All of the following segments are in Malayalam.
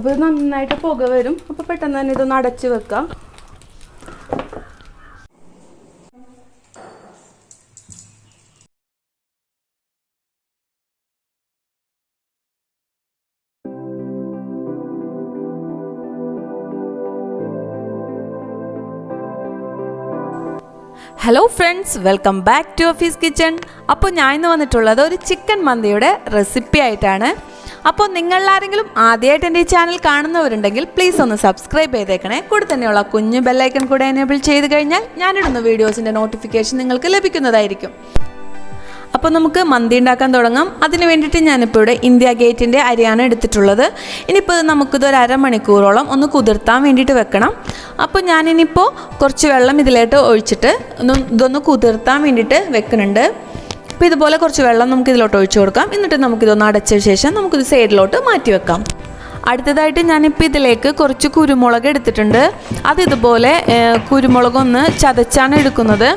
അപ്പോൾ ഇത് നന്നായിട്ട് പുക വരും. അപ്പോൾ പെട്ടെന്ന് തന്നെ ഇതൊന്ന് അടച്ച് വെക്കാം. Hello friends welcome back to office kitchen അപ്പോൾ ഞാൻ ഇന്ന് വന്നിട്ടുള്ളത് ഒരു ചിക്കൻ മന്തിയുടെ റെസിപ്പി ആയിട്ടാണ്. അപ്പോൾ നിങ്ങളിലാരെങ്കിലും ആദ്യമായിട്ട് എന്റെ ഈ ചാനൽ കാണുന്നവരുണ്ടെങ്കിൽ പ്ലീസ് ഒന്ന് സബ്സ്ക്രൈബ് ചെയ്തേക്കണേ. കൂടെ തന്നെയുള്ള കുഞ്ഞു ബെല്ലൈക്കൺ കൂടെ എനേബിൾ ചെയ്ത് കഴിഞ്ഞാൽ ഞാനിടുന്ന വീഡിയോസിന്റെ നോട്ടിഫിക്കേഷൻ നിങ്ങൾക്ക് ലഭിക്കുന്നതായിരിക്കും. അപ്പോൾ നമുക്ക് മന്തി ഉണ്ടാക്കാൻ തുടങ്ങാം. അതിന് വേണ്ടിയിട്ട് ഞാനിപ്പോൾ ഇവിടെ ഇന്ത്യ ഗേറ്റിന്റെ അരിയാണ് എടുത്തിട്ടുള്ളത്. ഇനിയിപ്പോൾ ഇത് നമുക്കിത് ഒരു അരമണിക്കൂറോളം ഒന്ന് കുതിർത്താൻ വേണ്ടിയിട്ട് വെക്കണം. അപ്പോൾ ഞാനിനിപ്പോൾ കുറച്ച് വെള്ളം ഇതിലോട്ട് ഒഴിച്ചിട്ട് ഒന്ന് ഇതൊന്ന് കുതിർത്താൻ വേണ്ടിയിട്ട് വെക്കുന്നുണ്ട്. അപ്പോൾ ഇതുപോലെ കുറച്ച് വെള്ളം നമുക്ക് ഇതിലോട്ട് ഒഴിച്ചു കൊടുക്കാം. എന്നിട്ട് നമുക്കിതൊന്ന് അടച്ച ശേഷം നമുക്കിത് സൈഡിലോട്ട് മാറ്റി വെക്കാം. അടുത്തതായിട്ട് ഞാനിപ്പോൾ ഇതിലേക്ക് കുറച്ച് കുരുമുളക് എടുത്തിട്ടുണ്ട്. അത് ഇതുപോലെ കുരുമുളകൊന്ന് ചതച്ചാണ് എടുക്കുന്നത്.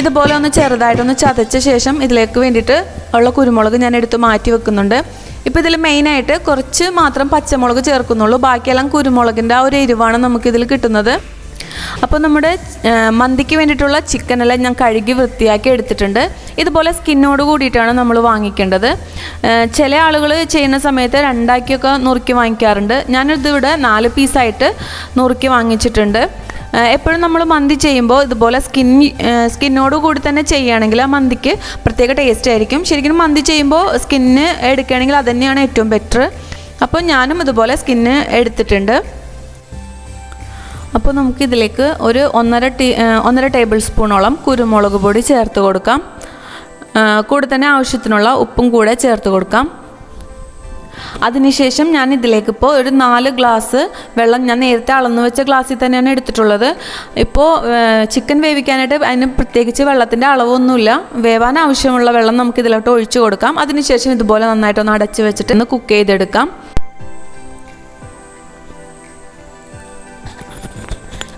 ഇതുപോലെ ഒന്ന് ചെറുതായിട്ടൊന്ന് ചതച്ച ശേഷം ഇതിലേക്ക് വേണ്ടിയിട്ട് ഉള്ള കുരുമുളക് ഞാൻ എടുത്ത് മാറ്റി വെക്കുന്നുണ്ട്. ഇപ്പോൾ ഇതിൽ മെയിനായിട്ട് കുറച്ച് മാത്രം പച്ചമുളക് ചേർക്കുന്നുള്ളൂ. ബാക്കിയെല്ലാം കുരുമുളകിന്റെ ആ ഒരു എരിവാണ് നമുക്കിതിൽ കിട്ടുന്നത്. അപ്പോൾ നമ്മുടെ മന്തിക്ക് വേണ്ടിയിട്ടുള്ള ചിക്കനെല്ലാം ഞാൻ കഴുകി വൃത്തിയാക്കി എടുത്തിട്ടുണ്ട്. ഇതുപോലെ സ്കിന്നോട് കൂടിയിട്ടാണ് നമ്മൾ വാങ്ങിക്കേണ്ടത്. ചില ആളുകൾ ചെയ്യുന്ന സമയത്ത് രണ്ടാക്കിയൊക്കെ നുറുക്കി വാങ്ങിക്കാറുണ്ട്. ഞാനിതിവിടെ നാല് പീസായിട്ട് നുറുക്കി വാങ്ങിച്ചിട്ടുണ്ട്. എപ്പോഴും നമ്മൾ മന്തി ചെയ്യുമ്പോൾ ഇതുപോലെ സ്കിൻ സ്കിന്നോട് കൂടി തന്നെ ചെയ്യുകയാണെങ്കിൽ ആ മന്തിക്ക് പ്രത്യേക ടേസ്റ്റ് ആയിരിക്കും. ശരിക്കും മന്തി ചെയ്യുമ്പോൾ സ്കിന്ന് എടുക്കുകയാണെങ്കിൽ അത് തന്നെയാണ് ഏറ്റവും ബെറ്റർ അപ്പോൾ ഞാനും ഇതുപോലെ സ്കിന്ന് എടുത്തിട്ടുണ്ട്. അപ്പോൾ നമുക്കിതിലേക്ക് ഒരു ഒന്നര ടീ ഒന്നര ടേബിൾ സ്പൂണോളം കുരുമുളക് പൊടി ചേർത്ത് കൊടുക്കാം. കൂടെ തന്നെ ആവശ്യത്തിനുള്ള ഉപ്പും കൂടെ ചേർത്ത് കൊടുക്കാം. അതിനുശേഷം ഞാൻ ഇതിലേക്ക് ഇപ്പോൾ ഒരു നാല് ഗ്ലാസ് വെള്ളം ഞാൻ നേരത്തെ അളന്നു വെച്ച ഗ്ലാസ്സിൽ തന്നെയാണ് എടുത്തിട്ടുള്ളത്. ഇപ്പോൾ ചിക്കൻ വേവിക്കാനായിട്ട് അതിന് പ്രത്യേകിച്ച് വെള്ളത്തിന്റെ അളവൊന്നുമില്ല. വേവാൻ ആവശ്യമുള്ള വെള്ളം നമുക്ക് ഇതിലോട്ട് ഒഴിച്ചു കൊടുക്കാം. അതിനുശേഷം ഇതുപോലെ നന്നായിട്ടൊന്ന് അടച്ച് വെച്ചിട്ട് ഒന്ന് കുക്ക് ചെയ്തെടുക്കാം.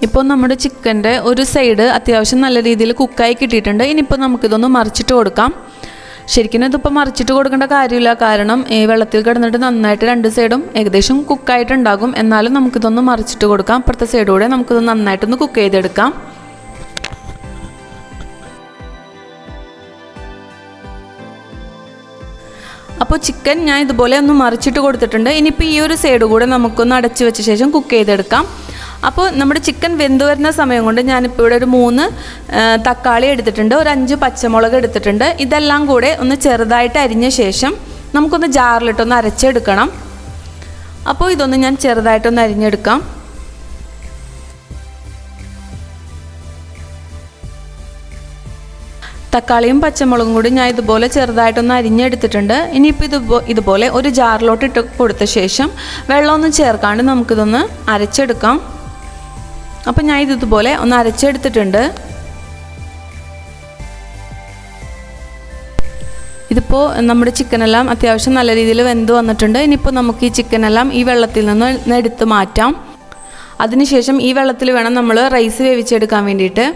ഇപ്പോൾ നമ്മുടെ ചിക്കന്റെ ഒരു സൈഡ് അത്യാവശ്യം നല്ല രീതിയിൽ കുക്കായി കിട്ടിയിട്ടുണ്ട്. ഇനിയിപ്പോൾ നമുക്കിതൊന്ന് മറിച്ചിട്ട് കൊടുക്കാം. ശരിക്കും ഇതിപ്പോൾ മറിച്ചിട്ട് കൊടുക്കേണ്ട കാര്യമില്ല. കാരണം ഈ വെള്ളത്തിൽ കിടന്നിട്ട് നന്നായിട്ട് രണ്ട് സൈഡും ഏകദേശം കുക്കായിട്ടുണ്ടാകും. എന്നാലും നമുക്കിതൊന്ന് മറിച്ചിട്ട് കൊടുക്കാം. അപ്പുറത്തെ സൈഡൂടെ നമുക്കിത് നന്നായിട്ടൊന്ന് കുക്ക് ചെയ്തെടുക്കാം. അപ്പോൾ ചിക്കൻ ഞാൻ ഇതുപോലെ ഒന്ന് മറിച്ചിട്ട് കൊടുത്തിട്ടുണ്ട്. ഇനിയിപ്പോൾ ഈ ഒരു സൈഡ് കൂടെ നമുക്കൊന്ന് അടച്ചു വെച്ച ശേഷം കുക്ക് ചെയ്തെടുക്കാം. അപ്പോൾ നമ്മുടെ ചിക്കൻ വെന്ത് വരുന്ന സമയം കൊണ്ട് ഞാനിപ്പോൾ ഇവിടെ ഒരു മൂന്ന് തക്കാളി എടുത്തിട്ടുണ്ട് ഒരു അഞ്ച് പച്ചമുളക് എടുത്തിട്ടുണ്ട്. ഇതെല്ലാം കൂടെ ഒന്ന് ചെറുതായിട്ട് അരിഞ്ഞ ശേഷം നമുക്കൊന്ന് ജാറിലിട്ടൊന്ന് അരച്ചെടുക്കണം. അപ്പോൾ ഇതൊന്ന് ഞാൻ ചെറുതായിട്ടൊന്ന് അരിഞ്ഞെടുക്കാം. തക്കാളിയും പച്ചമുളകും കൂടി ഞാൻ ഇതുപോലെ ചെറുതായിട്ടൊന്ന് അരിഞ്ഞെടുത്തിട്ടുണ്ട്. ഇനിയിപ്പോൾ ഇത് ഇതുപോലെ ഒരു ജാറിലോട്ട് ഇട്ട് കൊടുത്ത ശേഷം വെള്ളമൊന്നും ചേർക്കാണ്ട് നമുക്കിതൊന്ന് അരച്ചെടുക്കാം. അപ്പം ഞാൻ ഇത് ഇതുപോലെ ഒന്ന് അരച്ചെടുത്തിട്ടുണ്ട്. ഇതിപ്പോൾ നമ്മുടെ ചിക്കനെല്ലാം അത്യാവശ്യം നല്ല രീതിയിൽ വെന്ത് വന്നിട്ടുണ്ട്. ഇനിയിപ്പോൾ നമുക്ക് ഈ ചിക്കനെല്ലാം ഈ വെള്ളത്തിൽ നിന്ന് എടുത്ത് മാറ്റാം. അതിനുശേഷം ഈ വെള്ളത്തിൽ വേണം നമ്മൾ റൈസ് വേവിച്ചെടുക്കാൻ വേണ്ടിയിട്ട്.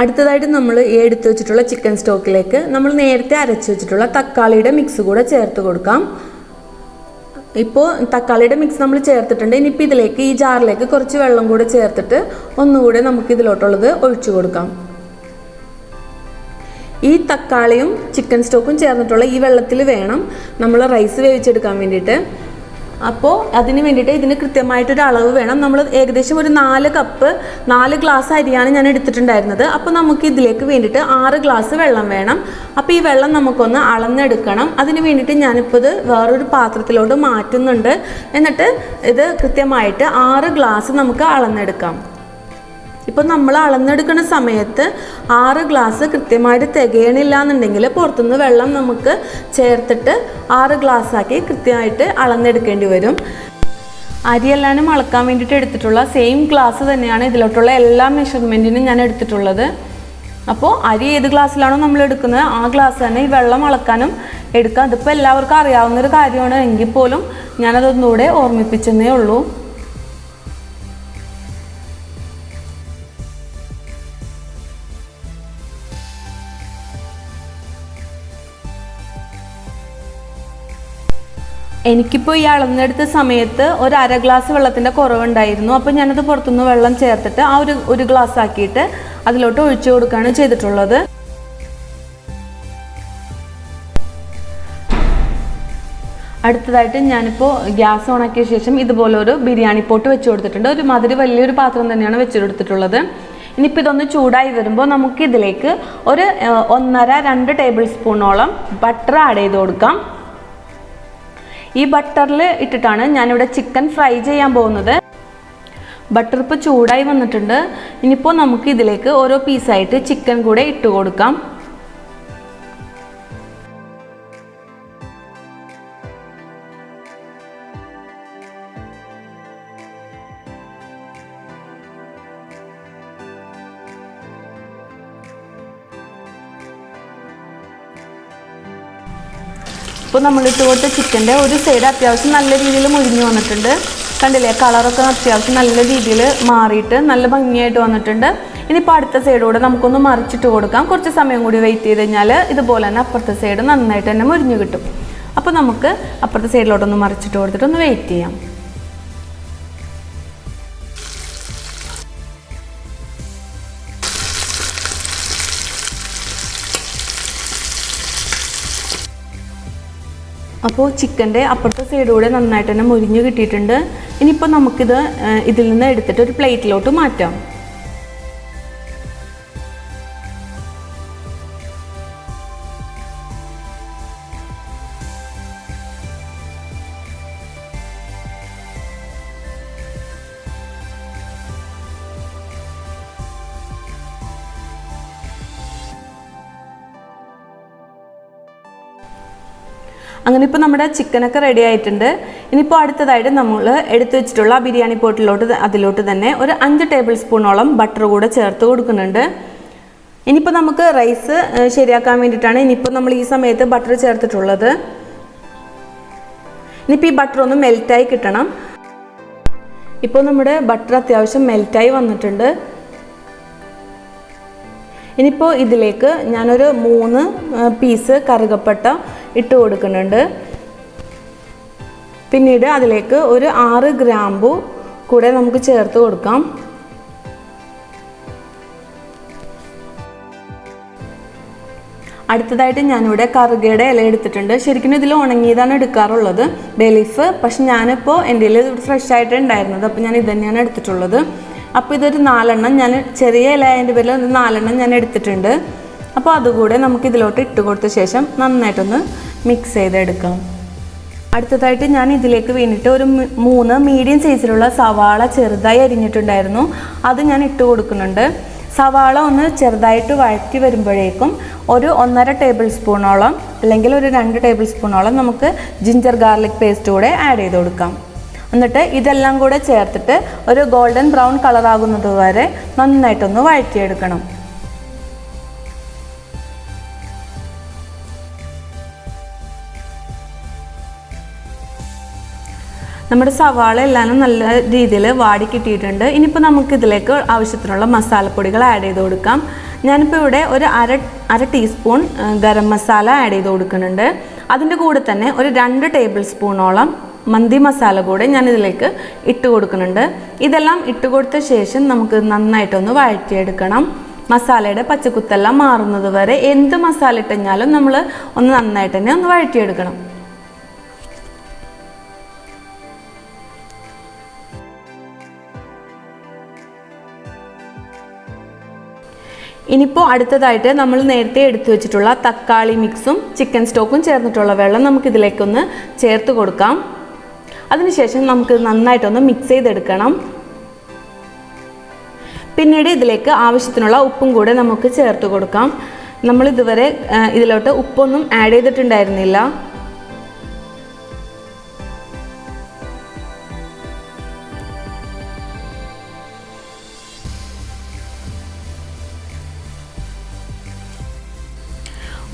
അടുത്തതായിട്ട് നമ്മൾ എടുത്തു വെച്ചിട്ടുള്ള ചിക്കൻ സ്റ്റോക്കിലേക്ക് നമ്മൾ നേരത്തെ അരച്ചു വെച്ചിട്ടുള്ള തക്കാളിയുടെ മിക്സ് കൂടെ ചേർത്ത് കൊടുക്കാം. ഇപ്പോൾ തക്കാളിയുടെ മിക്സ് നമ്മൾ ചേർത്തിട്ടുണ്ട്. ഇനിയിപ്പോൾ ഇതിലേക്ക് ഈ ജാറിലേക്ക് കുറച്ച് വെള്ളം കൂടെ ചേർത്തിട്ട് ഒന്നുകൂടെ നമുക്ക് ഇതിലോട്ടുള്ളത് ഒഴിച്ചു കൊടുക്കാം. ഈ തക്കാളിയും ചിക്കൻ സ്റ്റോക്കും ചേർന്നിട്ടുള്ള ഈ വെള്ളത്തിൽ വേണം നമ്മൾ റൈസ് വേവിച്ചെടുക്കാൻ വേണ്ടിയിട്ട്. അപ്പോൾ അതിന് വേണ്ടിയിട്ട് ഇതിന് കൃത്യമായിട്ടൊരു അളവ് വേണം. നമ്മൾ ഏകദേശം ഒരു നാല് കപ്പ് നാല് ഗ്ലാസ് അരിയാണ് ഞാൻ എടുത്തിട്ടുണ്ടായിരുന്നത്. അപ്പോൾ നമുക്ക് ഇതിലേക്ക് വേണ്ടിയിട്ട് ആറ് ഗ്ലാസ് വെള്ളം വേണം. അപ്പോൾ ഈ വെള്ളം നമുക്കൊന്ന് അളന്നെടുക്കണം. അതിന് വേണ്ടിയിട്ട് ഞാനിപ്പോൾ ഇത് വേറൊരു പാത്രത്തിലോട്ട് മാറ്റുന്നുണ്ട്. എന്നിട്ട് ഇത് കൃത്യമായിട്ട് ആറ് ഗ്ലാസ് നമുക്ക് അളന്നെടുക്കാം. ഇപ്പം നമ്മൾ അളന്നെടുക്കുന്ന സമയത്ത് ആറ് ഗ്ലാസ് കൃത്യമായിട്ട് തികയണില്ല എന്നുണ്ടെങ്കിൽ പുറത്തുനിന്ന് വെള്ളം നമുക്ക് ചേർത്തിട്ട് ആറ് ഗ്ലാസ് ആക്കി കൃത്യമായിട്ട് അളന്നെടുക്കേണ്ടി വരും. അരിയെല്ലാം അളക്കാൻ വേണ്ടിയിട്ട് എടുത്തിട്ടുള്ള സെയിം ഗ്ലാസ് തന്നെയാണ് ഇതിലോട്ടുള്ള എല്ലാ മെഷർമെന്റിനും ഞാൻ എടുത്തിട്ടുള്ളത്. അപ്പോൾ അരി ഏത് ഗ്ലാസ്സിലാണോ നമ്മൾ എടുക്കുന്നത്? ആ ഗ്ലാസ് തന്നെ ഈ വെള്ളം അളക്കാനും എടുക്കാം. അതിപ്പോൾ എല്ലാവർക്കും അറിയാവുന്നൊരു കാര്യമാണ്. എങ്കിൽ പോലും ഞാനതൊന്നുകൂടെ ഓർമ്മിപ്പിച്ചെന്നേ ഉള്ളൂ. എനിക്കിപ്പോൾ ഈ അളന്നെടുത്ത സമയത്ത് ഒരു അര ഗ്ലാസ് വെള്ളത്തിന്റെ കുറവുണ്ടായിരുന്നു. അപ്പോൾ ഞാനത് പുറത്തുനിന്ന് വെള്ളം ചേർത്തിട്ട് ആ ഒരു ഒരു ഗ്ലാസ് ആക്കിയിട്ട് അതിലോട്ട് ഒഴിച്ചു കൊടുക്കുകയാണ് ചെയ്തിട്ടുള്ളത്. അടുത്തതായിട്ട് ഞാനിപ്പോൾ ഗ്യാസ് ഓണാക്കിയ ശേഷം ഇതുപോലെ ഒരു ബിരിയാണി പോട്ട് വെച്ച് കൊടുത്തിട്ടുണ്ട്. ഒരു മധുര വലിയൊരു പാത്രം തന്നെയാണ് വെച്ച് കൊടുത്തിട്ടുള്ളത്. ഇനിയിപ്പോൾ ഇതൊന്ന് ചൂടായി വരുമ്പോൾ നമുക്ക് ഇതിലേക്ക് ഒരു ഒന്നര രണ്ട് ടേബിൾ സ്പൂണോളം ബട്ടർ ആഡ് ചെയ്ത് കൊടുക്കാം. ഈ ബട്ടറിൽ ഇട്ടിട്ടാണ് ഞാനിവിടെ ചിക്കൻ ഫ്രൈ ചെയ്യാൻ പോകുന്നത്. ബട്ടർ ഇപ്പോൾ ചൂടായി വന്നിട്ടുണ്ട്. ഇനിയിപ്പോൾ നമുക്ക് ഇതിലേക്ക് ഓരോ പീസായിട്ട് ചിക്കൻ കൂടെ ഇട്ട് കൊടുക്കാം. ഇപ്പോൾ നമ്മൾ ഇട്ട് കൊടുത്ത ചിക്കന്റെ ഒരു സൈഡ് അത്യാവശ്യം നല്ല രീതിയിൽ മുരിഞ്ഞു വന്നിട്ടുണ്ട്. കണ്ടില്ലേ? കളറൊക്കെ അത്യാവശ്യം നല്ല രീതിയിൽ മാറിയിട്ട് നല്ല ഭംഗിയായിട്ട് വന്നിട്ടുണ്ട്. ഇനിയിപ്പോൾ അടുത്ത സൈഡ് കൂടെ നമുക്കൊന്ന് മറിച്ചിട്ട് കൊടുക്കാം. കുറച്ച് സമയം കൂടി വെയിറ്റ് ചെയ്ത് കഴിഞ്ഞാൽ ഇതുപോലെ തന്നെ അപ്പുറത്തെ സൈഡ് നന്നായിട്ട് തന്നെ മുരിഞ്ഞു കിട്ടും. അപ്പോൾ നമുക്ക് അപ്പുറത്തെ സൈഡിലോട്ടൊന്ന് മറിച്ചിട്ട് കൊടുത്തിട്ട് ഒന്ന് വെയിറ്റ് ചെയ്യാം. അപ്പോൾ ചിക്കന്റെ അപ്പുറത്തെ സൈഡൂടെ നന്നായിട്ട് തന്നെ മുരിഞ്ഞ് കിട്ടിയിട്ടുണ്ട്. ഇനിയിപ്പോൾ നമുക്കിത് ഇതിൽ നിന്ന് എടുത്തിട്ട് ഒരു പ്ലേറ്റിലോട്ട് മാറ്റാം. അങ്ങനെ ഇപ്പോൾ നമ്മുടെ ചിക്കനൊക്കെ റെഡി ആയിട്ടുണ്ട്. ഇനിയിപ്പോൾ അടുത്തതായിട്ട് നമ്മൾ എടുത്തു വെച്ചിട്ടുള്ള ബിരിയാണി പോട്ടിലോട്ട് അതിലോട്ട് തന്നെ ഒരു അഞ്ച് ടേബിൾ സ്പൂണോളം ബട്ടർ കൂടെ ചേർത്ത് കൊടുക്കുന്നുണ്ട്. ഇനിയിപ്പോൾ നമുക്ക് റൈസ് ശരിയാക്കാൻ വേണ്ടിയിട്ടാണ് ഇനിയിപ്പോൾ നമ്മൾ ഈ സമയത്ത് ബട്ടർ ചേർത്തിട്ടുള്ളത്. ഇനിയിപ്പോൾ ഈ ബട്ടർ ഒന്ന് മെൽറ്റായി കിട്ടണം. ഇപ്പോൾ നമ്മുടെ ബട്ടർ അത്യാവശ്യം മെൽറ്റായി വന്നിട്ടുണ്ട്. ഇനിയിപ്പോൾ ഇതിലേക്ക് ഞാനൊരു മൂന്ന് പീസ് കറുകപ്പട്ട ഇട്ട് കൊടുക്കുന്നുണ്ട്. പിന്നീട് അതിലേക്ക് ഒരു ആറ് ഗ്രാമ്പു കൂടെ നമുക്ക് ചേർത്ത് കൊടുക്കാം. അടുത്തതായിട്ട് ഞാനിവിടെ കറുകയുടെ ഇല എടുത്തിട്ടുണ്ട്. ശരിക്കും ഇതിൽ ഉണങ്ങിയതാണ് എടുക്കാറുള്ളത്. ബേലീഫ് പക്ഷെ ഞാനിപ്പോൾ എന്റെ ഫ്രഷ് ആയിട്ട് ഉണ്ടായിരുന്നത്. അപ്പോൾ ഞാൻ ഇത് തന്നെയാണ് എടുത്തിട്ടുള്ളത്. അപ്പോൾ ഇതൊരു നാലെണ്ണം. ഞാൻ ചെറിയ ഇല അതിന്റെ പേരിൽ നാലെണ്ണം ഞാൻ എടുത്തിട്ടുണ്ട്. അപ്പോൾ അതുകൂടെ നമുക്ക് ഇതിലോട്ട് ഇട്ട് കൊടുത്ത ശേഷം നന്നായിട്ടൊന്ന് മിക്സ് ചെയ്തെടുക്കാം. അടുത്തതായിട്ട് ഞാൻ ഇതിലേക്ക് വേണ്ടിയിട്ട് ഒരു മൂന്ന് മീഡിയം സൈസിലുള്ള സവാള ചെറുതായി അരിഞ്ഞിട്ടുണ്ടായിരുന്നു. അത് ഞാൻ ഇട്ട് കൊടുക്കുന്നുണ്ട്. സവാള ഒന്ന് ചെറുതായിട്ട് വഴറ്റി വരുമ്പോഴേക്കും ഒരു ഒന്നര ടേബിൾ സ്പൂണോളം അല്ലെങ്കിൽ ഒരു രണ്ട് ടേബിൾ സ്പൂണോളം നമുക്ക് ജിഞ്ചർ ഗാർലിക് പേസ്റ്റ് കൂടെ ആഡ് ചെയ്ത് കൊടുക്കാം. എന്നിട്ട് ഇതെല്ലാം കൂടെ ചേർത്തിട്ട് ഒരു ഗോൾഡൻ ബ്രൗൺ കളറാകുന്നത് വരെ നന്നായിട്ടൊന്ന് വഴറ്റിയെടുക്കണം. നമ്മുടെ സവാള എല്ലാം നല്ല രീതിയിൽ വാടി കിട്ടിയിട്ടുണ്ട്. ഇനിയിപ്പോൾ നമുക്ക് ഇതിലേക്ക് ആവശ്യത്തിനുള്ള മസാലപ്പൊടികൾ ആഡ് ചെയ്ത് കൊടുക്കാം. ഞാനിപ്പോൾ ഇവിടെ ഒരു അര അര ടീസ്പൂൺ ഗരം മസാല ആഡ് ചെയ്ത് കൊടുക്കുന്നുണ്ട്. അതിന്റെ കൂടെ തന്നെ ഒരു രണ്ട് ടേബിൾ സ്പൂണോളം മന്തി മസാല കൂടെ ഞാൻ ഇതിലേക്ക് ഇട്ട് കൊടുക്കുന്നുണ്ട്. ഇതെല്ലാം ഇട്ട് കൊടുത്ത ശേഷം നമുക്ക് നന്നായിട്ടൊന്ന് വഴറ്റിയെടുക്കണം. മസാലയുടെ പച്ചക്കുത്തെല്ലാം മാറുന്നത് വരെ എന്ത് മസാല ഇട്ടുകഴിഞ്ഞാലും നമ്മൾ ഒന്ന് നന്നായിട്ട് തന്നെ ഒന്ന് വഴറ്റിയെടുക്കണം. ഇനിയിപ്പോൾ അടുത്തതായിട്ട് നമ്മൾ നേരത്തെ എടുത്തു വെച്ചിട്ടുള്ള തക്കാളി മിക്സും ചിക്കൻ സ്റ്റോക്കും ചേർന്നിട്ടുള്ള വെള്ളം നമുക്കിതിലേക്കൊന്ന് ചേർത്ത് കൊടുക്കാം. അതിനുശേഷം നമുക്ക് നന്നായിട്ടൊന്ന് മിക്സ് ചെയ്തെടുക്കണം. പിന്നീട് ഇതിലേക്ക് ആവശ്യത്തിനുള്ള ഉപ്പും കൂടെ നമുക്ക് ചേർത്ത് കൊടുക്കാം. നമ്മൾ ഇതുവരെ ഇതിലോട്ട് ഉപ്പൊന്നും ആഡ് ചെയ്തിട്ടുണ്ടായിരുന്നില്ല.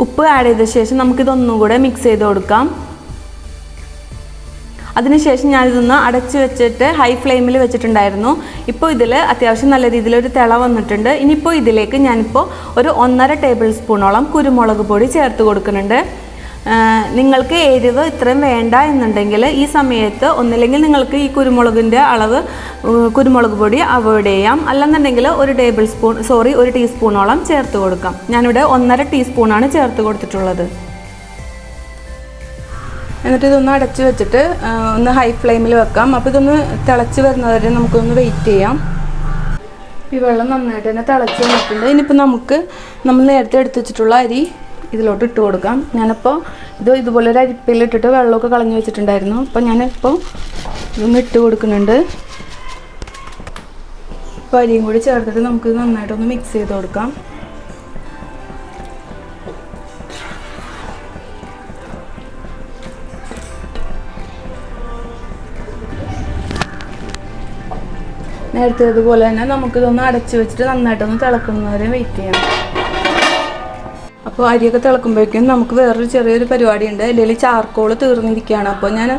ഉപ്പ് ആഡ് ചെയ്ത ശേഷം നമുക്കിതൊന്നും കൂടെ മിക്സ് ചെയ്ത് കൊടുക്കാം. അതിനുശേഷം ഞാനിതൊന്ന് അടച്ച് വെച്ചിട്ട് ഹൈ ഫ്ലെയിമിൽ വെച്ചിട്ടുണ്ടായിരുന്നു. ഇപ്പോൾ ഇതിൽ അത്യാവശ്യം നല്ല രീതിയിലൊരു തിള വന്നിട്ടുണ്ട്. ഇനിയിപ്പോൾ ഇതിലേക്ക് ഞാനിപ്പോൾ ഒരു ഒന്നര ടേബിൾ സ്പൂണോളം കുരുമുളക് പൊടി ചേർത്ത് കൊടുക്കുന്നുണ്ട്. നിങ്ങൾക്ക് എരിവ് ഇത്രയും വേണ്ട എന്നുണ്ടെങ്കിൽ ഈ സമയത്ത് ഒന്നില്ലെങ്കിൽ നിങ്ങൾക്ക് ഈ കുരുമുളകിന്റെ അളവ് കുരുമുളക് പൊടി അവോയ്ഡ് ചെയ്യാം. അല്ലെന്നുണ്ടെങ്കിൽ ഒരു ടേബിൾ സ്പൂൺ സോറി ഒരു ടീസ്പൂണോളം ചേർത്ത് കൊടുക്കാം. ഞാനിവിടെ ഒന്നര ടീസ്പൂണാണ് ചേർത്ത് കൊടുത്തിട്ടുള്ളത്. എന്നിട്ട് ഇതൊന്ന് അടച്ചു വെച്ചിട്ട് ഒന്ന് ഹൈ ഫ്ലെയിമിൽ വെക്കാം. അപ്പോൾ ഇതൊന്ന് തിളച്ച് വരുന്നവരെ നമുക്കൊന്ന് വെയിറ്റ് ചെയ്യാം. ഈ വെള്ളം നന്നായിട്ട് തന്നെ തിളച്ച് വന്നിട്ടുണ്ട്. ഇനിയിപ്പോൾ നമുക്ക് നമ്മൾ നേരത്തെ എടുത്തു വെച്ചിട്ടുള്ള അരി ഇതിലോട്ട് ഇട്ട് കൊടുക്കാം. ഞാനിപ്പോൾ ഇത് ഇതുപോലെ ഒരു അരിപ്പയിലിട്ടിട്ട് വെള്ളമൊക്കെ കളഞ്ഞു വെച്ചിട്ടുണ്ടായിരുന്നു. അപ്പോൾ ഞാനിപ്പോൾ ഇതൊന്ന് ഇട്ട് കൊടുക്കുന്നുണ്ട്. അപ്പോൾ അരിയും കൂടി ചേർത്തിട്ട് നമുക്ക് നന്നായിട്ടൊന്ന് മിക്സ് ചെയ്ത് കൊടുക്കാം. നേരത്തെ അതുപോലെ തന്നെ നമുക്കിതൊന്ന് അടച്ച് വെച്ചിട്ട് നന്നായിട്ടൊന്ന് തിളക്കുന്നവരെ വെയിറ്റ് ചെയ്യണം. അപ്പോൾ അരിയൊക്കെ തിളക്കുമ്പോഴേക്കും നമുക്ക് വേറൊരു ചെറിയൊരു പരിപാടിയുണ്ട്. അല്ലെങ്കിൽ ചാർക്കോൾ തീർന്നിരിക്കുകയാണ്. അപ്പോൾ ഞാൻ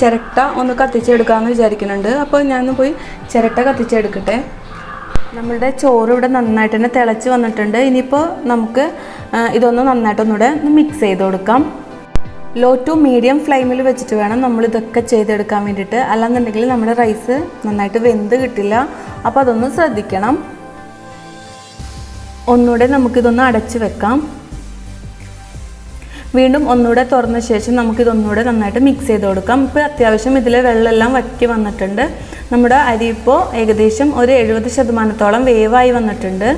ചിരട്ട ഒന്ന് കത്തിച്ചെടുക്കാമെന്ന് വിചാരിക്കുന്നുണ്ട്. അപ്പോൾ ഞാനൊന്ന് പോയി ചിരട്ട കത്തിച്ചെടുക്കട്ടെ. നമ്മളുടെ ചോറ് ഇവിടെ നന്നായിട്ട് തന്നെ തിളച്ച് വന്നിട്ടുണ്ട്. ഇനിയിപ്പോൾ നമുക്ക് ഇതൊന്ന് നന്നായിട്ടൊന്നുകൂടെ ഒന്ന് മിക്സ് ചെയ്ത് കൊടുക്കാം. ലോ ടു മീഡിയം ഫ്ലെയിമിൽ വെച്ചിട്ട് വേണം നമ്മൾ ഇതൊക്കെ ചെയ്തെടുക്കാൻ വേണ്ടിയിട്ട്. അല്ലാന്നുണ്ടെങ്കിൽ നമ്മുടെ റൈസ് നന്നായിട്ട് വെന്ത് കിട്ടില്ല. അപ്പോൾ അതൊന്ന് ശ്രദ്ധിക്കണം. ഒന്നുകൂടെ നമുക്കിതൊന്ന് അടച്ച് വെക്കാം. വീണ്ടും ഒന്നുകൂടെ തുറന്ന ശേഷം നമുക്കിതൊന്നുകൂടെ നന്നായിട്ട് മിക്സ് ചെയ്ത് കൊടുക്കാം. ഇപ്പോൾ അത്യാവശ്യം ഇതിലെ വെള്ളമെല്ലാം വറ്റി വന്നിട്ടുണ്ട്. നമ്മുടെ അരി ഇപ്പോൾ ഏകദേശം ഒരു എഴുപത് ശതമാനത്തോളം വേവായി വന്നിട്ടുണ്ട്.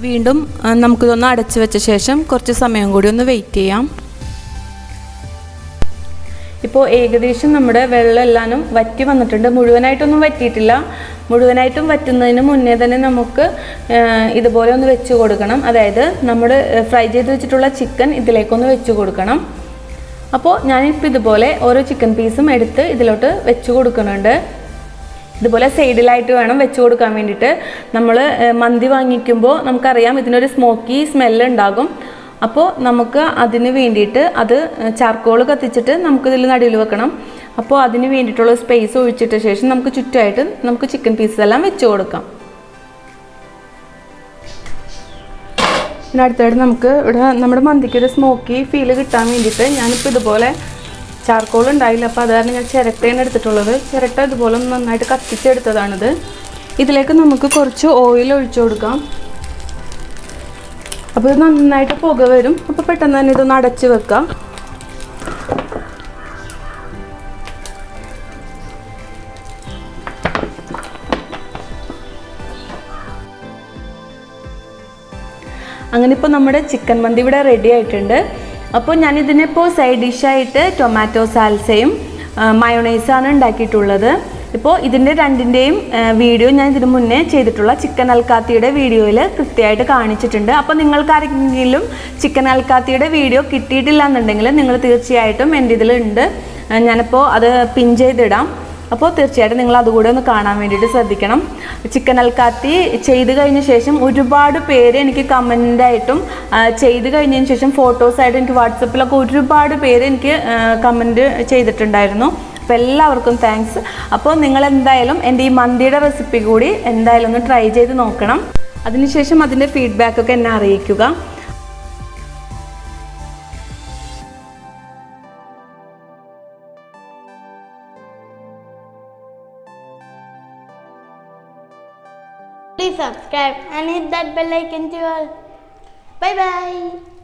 വീണ്ടും നമുക്കിതൊന്ന് അടച്ചു വെച്ച ശേഷം കുറച്ച് സമയം കൂടി ഒന്ന് വെയിറ്റ് ചെയ്യാം. ഇപ്പോൾ ഏകദേശം നമ്മുടെ വെള്ളം എല്ലാനും വറ്റി വന്നിട്ടുണ്ട്. മുഴുവനായിട്ടൊന്നും വറ്റിയിട്ടില്ല. മുഴുവനായിട്ടും വറ്റുന്നതിന് മുന്നേ തന്നെ നമുക്ക് ഇതുപോലെ ഒന്ന് വെച്ച് കൊടുക്കണം. അതായത് നമ്മൾ ഫ്രൈ ചെയ്ത് വെച്ചിട്ടുള്ള ചിക്കൻ ഇതിലേക്കൊന്ന് വെച്ച് കൊടുക്കണം. അപ്പോൾ ഞാനിപ്പോൾ ഇതുപോലെ ഓരോ ചിക്കൻ പീസും എടുത്ത് ഇതിലോട്ട് വെച്ച് കൊടുക്കുന്നുണ്ട്. ഇതുപോലെ സൈഡിലായിട്ട് വേണം വെച്ച് കൊടുക്കാൻ വേണ്ടിയിട്ട്. നമ്മൾ മന്തി വാങ്ങിക്കുമ്പോൾ നമുക്കറിയാം ഇതിനൊരു സ്മോക്കി സ്മെല്ല് ഉണ്ടാകും. അപ്പോൾ നമുക്ക് അതിന് വേണ്ടിയിട്ട് അത് ചാർക്കോൾ കത്തിച്ചിട്ട് നമുക്കിതിൽ നടുവിൽ വെക്കണം. അപ്പോൾ അതിന് വേണ്ടിയിട്ടുള്ള സ്പേസ് ഒഴിച്ചിട്ട ശേഷം നമുക്ക് ചുറ്റുമായിട്ട് നമുക്ക് ചിക്കൻ പീസസ് എല്ലാം വെച്ച് കൊടുക്കാം. അടുത്തായിട്ട് നമുക്ക് ഇവിടെ നമ്മുടെ മന്തിക്ക് ഒരു സ്മോക്കി ഫീൽ കിട്ടാൻ വേണ്ടിയിട്ട് ഞാനിപ്പോൾ ഇതുപോലെ ചാർക്കോൾ ഉണ്ടായില്ല. അപ്പോൾ അത് കാരണം ഞാൻ ചിരട്ടയാണ് എടുത്തിട്ടുള്ളത്. ചിരട്ട ഇതുപോലെ നന്നായിട്ട് കത്തിച്ചെടുത്തതാണിത്. ഇതിലേക്ക് നമുക്ക് കുറച്ച് ഓയിൽ ഒഴിച്ചു കൊടുക്കാം. അപ്പോൾ ഇത് നന്നായിട്ട് പുക വരും. അപ്പോൾ പെട്ടെന്ന് തന്നെ ഇതൊന്ന് അടച്ച് വെക്കാം. അങ്ങനെ ഇപ്പോൾ നമ്മുടെ ചിക്കൻ മന്തി ഇവിടെ റെഡി ആയിട്ടുണ്ട്. അപ്പോൾ ഞാനിതിനിപ്പോൾ സൈഡ് ഡിഷായിട്ട് ടൊമാറ്റോ സാൽസയും മയോണൈസാണ് ഉണ്ടാക്കിയിട്ടുള്ളത്. ഇപ്പോൾ ഇതിന്റെ രണ്ടിന്റെയും വീഡിയോ ഞാൻ ഇതിനു മുന്നേ ചെയ്തിട്ടുള്ള ചിക്കൻ അൽക്കാത്തിയുടെ വീഡിയോയിൽ കൃത്യമായിട്ട് കാണിച്ചിട്ടുണ്ട്. അപ്പോൾ നിങ്ങൾക്കാരെങ്കിലും ചിക്കൻ അൽക്കാത്തിയുടെ വീഡിയോ കിട്ടിയിട്ടില്ല എന്നുണ്ടെങ്കിൽ നിങ്ങൾ തീർച്ചയായിട്ടും എന്റെ ഇതിലുണ്ട്. ഞാനിപ്പോൾ അത് പിൻ ചെയ്തിടാം. അപ്പോൾ തീർച്ചയായിട്ടും നിങ്ങൾ അതുകൂടെ ഒന്ന് കാണാൻ വേണ്ടിയിട്ട് ശ്രദ്ധിക്കണം. ചിക്കൻ അൽക്കാത്തി ചെയ്ത് കഴിഞ്ഞ ശേഷം ഒരുപാട് പേര് എനിക്ക് കമന്റായിട്ടും ചെയ്ത് കഴിഞ്ഞതിന് ശേഷം ഫോട്ടോസായിട്ട് എനിക്ക് വാട്സപ്പിലൊക്കെ ഒരുപാട് പേര് എനിക്ക് കമന്റ് ചെയ്തിട്ടുണ്ടായിരുന്നു. അപ്പോൾ എല്ലാവർക്കും താങ്ക്സ് അപ്പോൾ നിങ്ങൾ എന്തായാലും എന്റെ ഈ മന്തിയുടെ റെസിപ്പി കൂടി എന്തായാലും ഒന്ന് ട്രൈ ചെയ്ത് നോക്കണം അതിനുശേഷം അതിന്റെ ഫീഡ്ബാക്കൊക്കെ എന്നെ അറിയിക്കുക Please subscribe and hit that bell icon too. Bye bye.